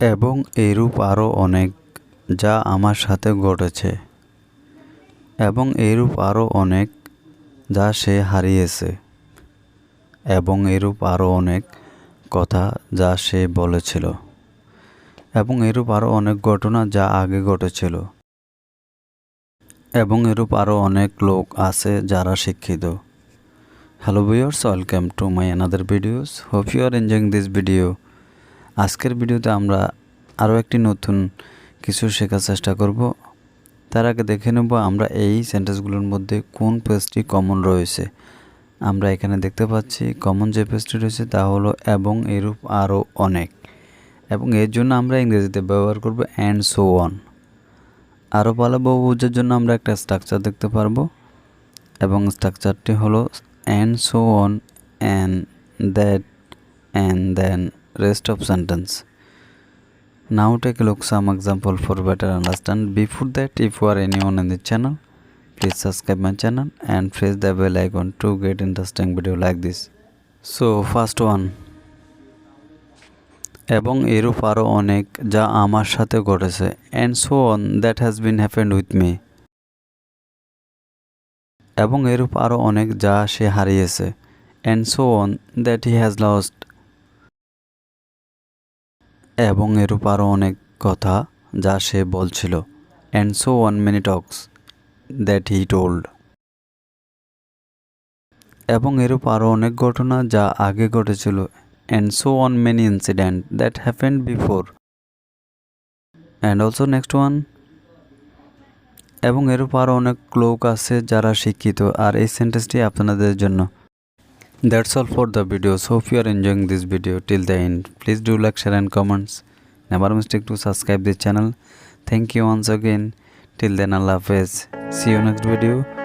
এবং এরূপ আরও অনেক যা আমার সাথে ঘটেছে। এবং এরূপ আরও অনেক যা সে হারিয়েছে। এবং এরূপ আরও অনেক কথা যা সে বলেছিল। এবং এরূপ আরও অনেক ঘটনা যা আগে ঘটেছিল। এবং এরূপ আরও অনেক লোক আছে যারা শিক্ষিত। Hello viewers welcome to my another videos hope you are enjoying this video আজকের ভিডিওতে আমরা আরও একটি নতুন কিছু শেখার চেষ্টা করব। তার আগে দেখে নেব আমরা এই সেন্টেন্সগুলোর মধ্যে কোন পেজটি কমন রয়েছে। আমরা এখানে দেখতে পাচ্ছি কমন যে পেজটি রয়েছে তা হলো এবং এরূপ আরও অনেক। এবং এর জন্য আমরা ইংরেজিতে ব্যবহার করব অ্যান্ড সো অন আরও ভালো বহুভুজের জন্য আমরা একটা স্ট্রাকচার দেখতে পারব। এবং স্ট্রাকচারটি হলো and so on and that and then rest of sentence. Now take a look some example for better understand. Before that, if you are anyone in the channel, please subscribe my channel and press the bell icon to get interesting video like this. So first one এবং এরূপ আরও অনেক যা আমার সাথে ঘটেছে and so on that has been happened with me এবং এরূপ আরও অনেক যা সে হারিয়েছে and so on that he has lost এবং এরূপ আরও অনেক কথা যা সে বলছিল। And so one many talks that he told এবং এরূপ আরও অনেক ঘটনা যা আগে ঘটেছিল। And so one many incident that happened before and also next one এবং এরূপ আরও অনেক লোক আছে যারা শিক্ষিত। আর এই সেন্টেন্সটি আপনাদের জন্য। That's all for the videos. Hope you are enjoying this video till the end. Please do like, share and comments. Never mistake to subscribe this channel. Thank you once again. Till then Allah Hafiz. See you next video.